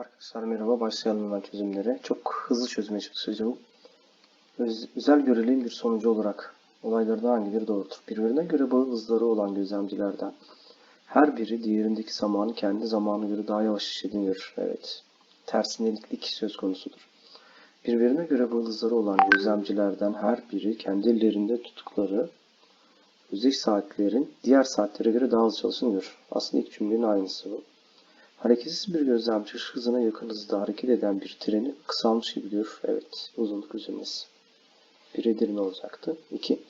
Arkadaşlar merhaba. Başlayalım hemen çözümlere. Çok hızlı çözmeye çalışacağım. Öz, özel göreliğin bir sonucu olarak olaylardan hangileri doğrudur? Birbirine göre bağ hızları olan gözlemcilerden her biri diğerindeki zamanı kendi zamanına göre daha yavaş görür. Evet. Tersineliklik söz konusudur. Birbirine göre bağ hızları olan gözlemcilerden her biri kendi ellerinde tuttukları özdeş saatlerin diğer saatlere göre daha hızlı çalıştığını görür. Aslında ilk cümlenin aynısı bu. Hareketsiz bir gözlemci ışık hızına yakın hızda hareket eden bir treni kısalmış gibi görür. Evet, uzunluk üzülmesi. Bir edirne olacaktı. 2.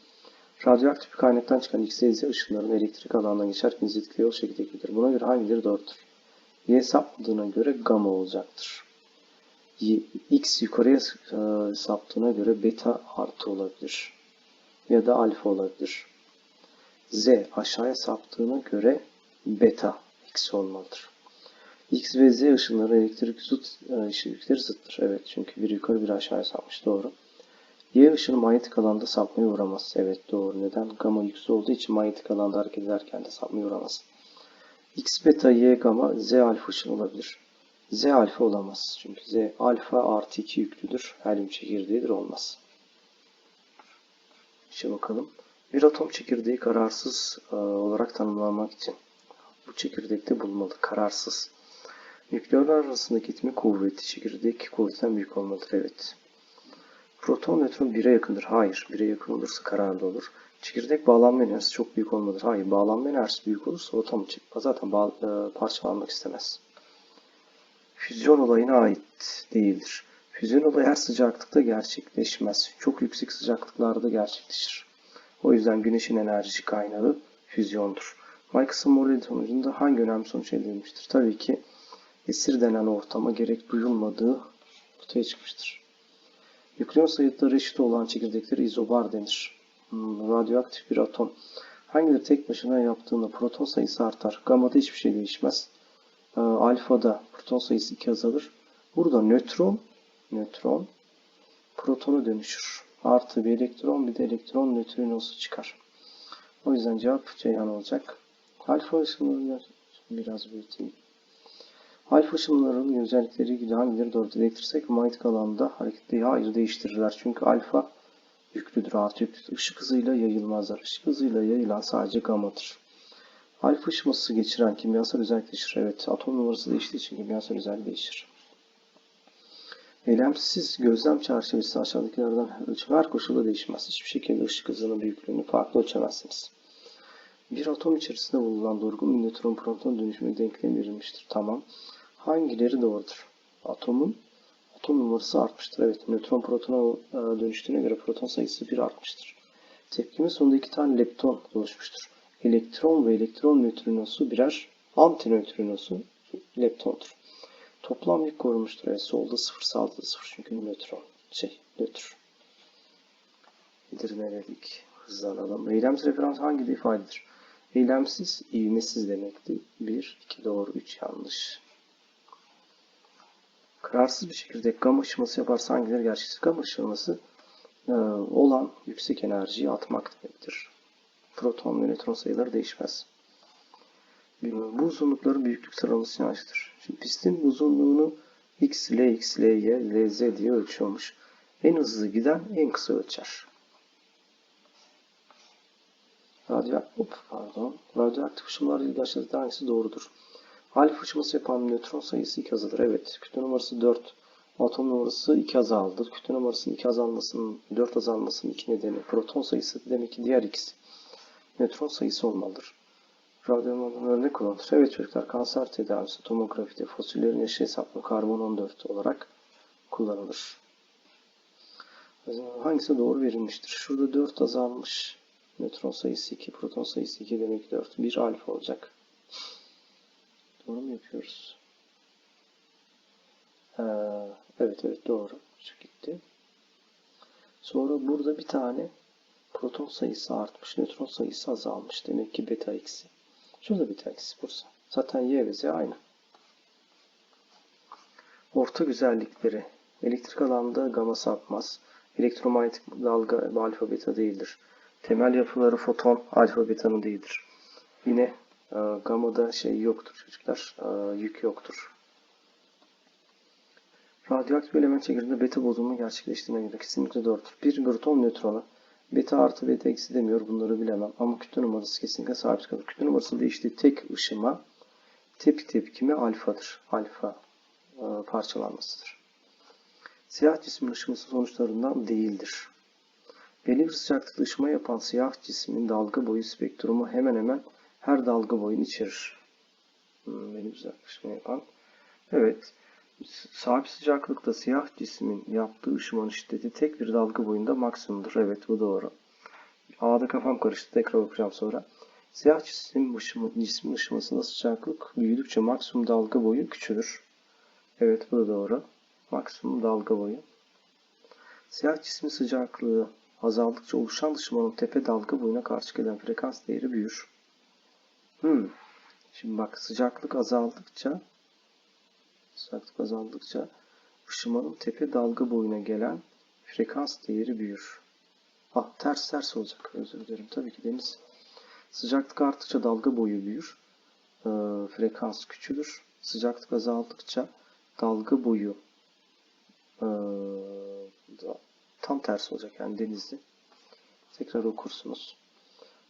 Radyoaktif bir kaynaktan çıkan X, Y ışınların elektrik alanından geçerken izledikleri yol şekilde gibidir. Buna göre hangileri doğrudur? Y sapmadığına göre gamma olacaktır. Y, X yukarıya e, saptığına göre beta artı olabilir. Ya da alfa olabilir. Z aşağıya saptığına göre beta eksi olmalıdır. X ve Z ışınları elektrik zıt e, işlikleri zıttır. Evet çünkü biri yukarı biri aşağıya sapmış. Doğru. Y ışını manyetik alanda sapmaya uğramaz. Evet doğru. Neden? Gamma yüksek olduğu için manyetik alanda hareket ederken de sapmaya uğramaz. X beta Y gamma Z alfa ışın olabilir. Z alfa olamaz. Çünkü Z alfa artı 2 yüklüdür. Helyum çekirdeğidir olmaz. İşe bakalım. Bir atom çekirdeği kararsız e, olarak tanımlanmak için bu çekirdekte bulunmalı. Kararsız. Nükleonlar arasındaki itme kuvveti çekirdek kuvvetten büyük olmalıdır. Evet. Proton nötron 1'e yakındır. Hayır. 1'e yakın olursa kararlı olur. Çekirdek bağlanma enerjisi çok büyük olmalıdır. Hayır. Bağlanma enerjisi büyük olursa o tam zaten bağ, e, parçalanmak istemez. Füzyon olayına ait değildir. Füzyon olayı her sıcaklıkta gerçekleşmez. Çok yüksek sıcaklıklarda gerçekleşir. O yüzden güneşin enerji kaynağı füzyondur. Michelson-Morley sonucunda hangi önemli sonuç elde edilmiştir? Tabii ki esir denen ortama gerek duyulmadığı ortaya çıkmıştır. Nükleon sayıtları eşit olan çekirdeklere izobar denir. Hmm, radyoaktif bir atom. Hangileri tek başına yaptığında proton sayısı artar. Gamma'da hiçbir şey değişmez. Ee, alfa'da proton sayısı 2 azalır. Burada nötron, nötron protona dönüşür. Artı bir elektron bir de elektron nötrinosu çıkar. O yüzden cevap Ceyhan olacak. Alfa ışınlarını biraz büyüteyim. Alfa ışınlarının özellikleri ilgili hangileri? Elektriksel ve manyetik alanda hareketliği hayır değiştirirler. Çünkü alfa yüklüdür, artı yüklüdür. Işık hızıyla yayılmazlar. Işık hızıyla yayılan sadece gammadır. Alfa ışıması geçiren kimyasal özellik değişir. Evet, atom numarası değiştiği için kimyasal özellik değişir. Eylemsiz gözlem çerçevesi aşağıdakilerden her koşulda değişmez. Hiçbir şekilde ışık hızının büyüklüğünü farklı ölçemezsiniz. Bir atom içerisinde bulunan durgun nötron proton dönüşümü denklem verilmiştir. Tamam. Hangileri doğrudur? Atomun atom numarası artmıştır. Evet, nötron protona e, dönüştüğüne göre proton sayısı 1 artmıştır. Tepkimin sonunda iki tane lepton oluşmuştur. Elektron ve elektron nötrinosu birer antinötrinosu leptondur. Toplam yük korunmuştur. Evet, solda 0 sağda da 0 çünkü nötron şey nötr. Edirneledik. Hızlanalım. Eylemsiz referans hangi ifadedir? Eylemsiz, ivmesiz demekti. 1, 2 doğru, 3 yanlış. Kararsız bir şekilde gamma ışıması yaparsa hangileri gerçektir? Gamma ışıması e, olan yüksek enerjiyi atmak demektir. Proton ve nötron sayıları değişmez. Bu uzunlukların büyüklük sıralaması yanlıştır. Şimdi pistin uzunluğunu x, l, x, l, y, l, z diye ölçüyormuş. En hızlı giden en kısa ölçer. Radyo, hop, pardon. Radyoaktif ışınlarla ilgili aşağıdaki hangisi doğrudur? Alfa ışıması yapan nötron sayısı 2 azalır. Evet. Kütle numarası 4. Atom numarası 2 azaldı. Kütle numarasının 2 azalmasının 4 azalmasının 2 nedeni proton sayısı demek ki diğer ikisi nötron sayısı olmalıdır. Radyonun örnek kullanılır. Evet çocuklar kanser tedavisi tomografide fosillerin yaşı hesaplı karbon 14 olarak kullanılır. Hangisi doğru verilmiştir? Şurada 4 azalmış. Nötron sayısı 2, proton sayısı 2 demek 4. 1 alfa olacak. Doğru mu yapıyoruz? Ee, evet evet doğru. Şu gitti. Sonra burada bir tane proton sayısı artmış, nötron sayısı azalmış. Demek ki beta eksi. Şurada beta eksi bursa. Zaten y ve z aynı. Orta güzellikleri. Elektrik alanda gama sapmaz. Elektromanyetik dalga alfa beta değildir. Temel yapıları foton alfa beta'nın değildir. Yine gamada şey yoktur çocuklar. E, yük yoktur. Radyoaktif element çekirdeğinde beta bozumu gerçekleştiğine göre kesinlikle doğrudur. Bir proton nötronu beta artı beta eksi demiyor bunları bilemem ama kütle numarası kesinlikle sabit kalır. Kütle numarası değiştiği tek ışıma tepki tepkime alfadır. Alfa e, parçalanmasıdır. Siyah cismin ışıması sonuçlarından değildir. Belli bir sıcaklıkta ışıma yapan siyah cismin dalga boyu spektrumu hemen hemen her dalga boyunu içerir. Hmm, sıcaklıkta ışıma yapan. Evet. Sabit sıcaklıkta siyah cismin yaptığı ışımanın şiddeti tek bir dalga boyunda maksimumdur. Evet bu doğru. A'da kafam karıştı. Tekrar okuyacağım sonra. Siyah cismin, ışımı, cismin ışımasında sıcaklık büyüdükçe maksimum dalga boyu küçülür. Evet bu da doğru. Maksimum dalga boyu. Siyah cismin sıcaklığı azaldıkça oluşan ışımanın tepe dalga boyuna karşı gelen frekans değeri büyür. Hmm. Şimdi bak sıcaklık azaldıkça sıcaklık azaldıkça ışımanın tepe dalga boyuna gelen frekans değeri büyür. Ah ters ters olacak özür dilerim. Tabii ki deniz. Sıcaklık arttıkça dalga boyu büyür. Ee, frekans küçülür. Sıcaklık azaldıkça dalga boyu ee, tam tersi olacak yani denizli. Tekrar okursunuz.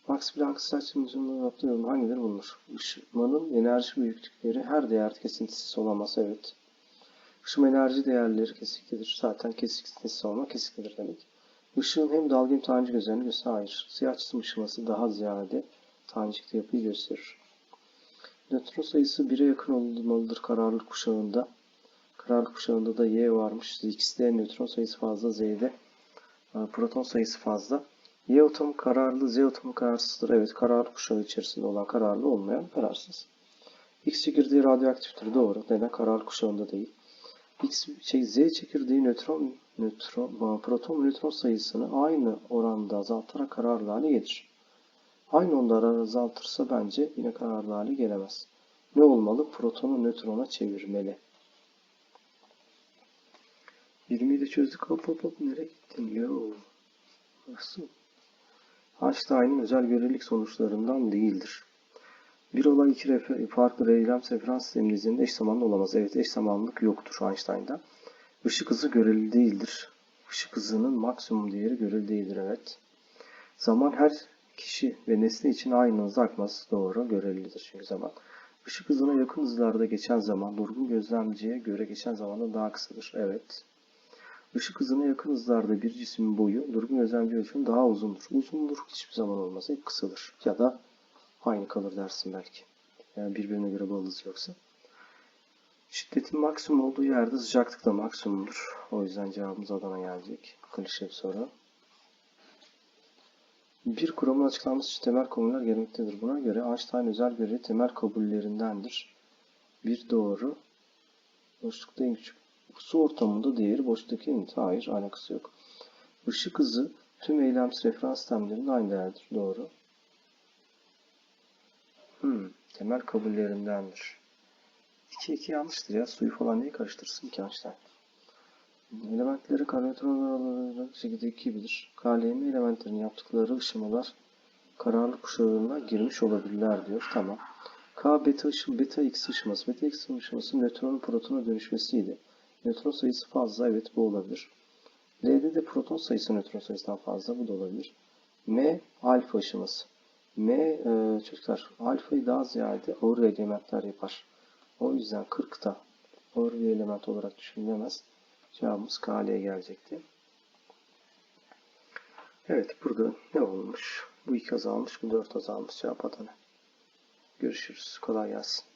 Max Planck sıcak çimizmini yaptığı yorum hangileri bulunur? Işımanın enerji büyüklükleri her değer kesintisiz olamaz. Evet. Işıma enerji değerleri kesiklidir. Zaten kesintisiz olma kesiklidir demek. Işığın hem dalga hem tanecik özelliğini gösterir. Hayır. Siyah cisim ışıması daha ziyade tanecikli yapıyı gösterir. Nötron sayısı 1'e yakın olmalıdır kararlılık kuşağında. Kararlılık kuşağında da Y varmış. X'de nötron sayısı fazla, Z'de proton sayısı fazla. Y atomu kararlı, Z atomu kararsızdır. Evet, kararlı kuşağı içerisinde olan kararlı olmayan kararsız. X çekirdeği radyoaktiftir. Doğru. Neden? Kararlı kuşağında değil. X, şey, Z çekirdeği nötron, nötron, proton nötron sayısını aynı oranda azaltarak kararlı hale gelir. Aynı onda azaltırsa bence yine kararlı hale gelemez. Ne olmalı? Protonu nötrona çevirmeli. 20'yi de çözdük. Hop hop hop nereye gittin? Yo. Nasıl? Einstein'ın özel görelilik sonuçlarından değildir. Bir olay iki refer farklı referans sistemi dizilinde eş zamanlı olamaz. Evet eş zamanlılık yoktur Einstein'da. Işık hızı göreli değildir. Işık hızının maksimum değeri göreli değildir. Evet. Zaman her kişi ve nesne için aynı hızda akması doğru. Görelidir çünkü zaman. Işık hızına yakın hızlarda geçen zaman durgun gözlemciye göre geçen zamandan daha kısadır. Evet. Işık hızına yakın hızlarda bir cismin boyu durgun gözlemci ölçümü daha uzundur. Uzundur hiçbir zaman olmaz. Hep kısadır. Ya da aynı kalır dersin belki. Yani birbirine göre bağlı hız yoksa. Şiddetin maksimum olduğu yerde sıcaklık da maksimumdur. O yüzden cevabımız Adana gelecek. Klişe bir soru. Bir kuramın açıklanması için temel kabuller gereklidir. Buna göre Einstein özel görevi temel kabullerindendir. Bir doğru. Boşlukta en küçük Su ortamında değeri boşluktaki ünite. Hayır, alakası yok. Işık hızı tüm eylemsiz referans sistemlerinde aynı değerdir. Doğru. Hmm, temel kabullerindendir. 2 2 yanlıştır ya. Suyu falan niye karıştırsın ki Einstein? Elementleri karnetronlar şekilde 2 bilir. KLM elementlerin yaptıkları ışımalar kararlı kuşağına girmiş olabilirler diyor. Tamam. K beta ışım, beta x ışıması. Beta x ışıması nötron protona dönüşmesiydi. Nötron sayısı fazla. Evet bu olabilir. L'de de proton sayısı nötron sayısından fazla. Bu da olabilir. M alfa aşaması. M e, çocuklar alfayı daha ziyade ağır elementler yapar. O yüzden 40'ta ağır bir element olarak düşünülemez. Cevabımız KL gelecekti. Evet burada ne olmuş? Bu 2 azalmış, bu 4 azalmış. Cevap Adana. Görüşürüz. Kolay gelsin.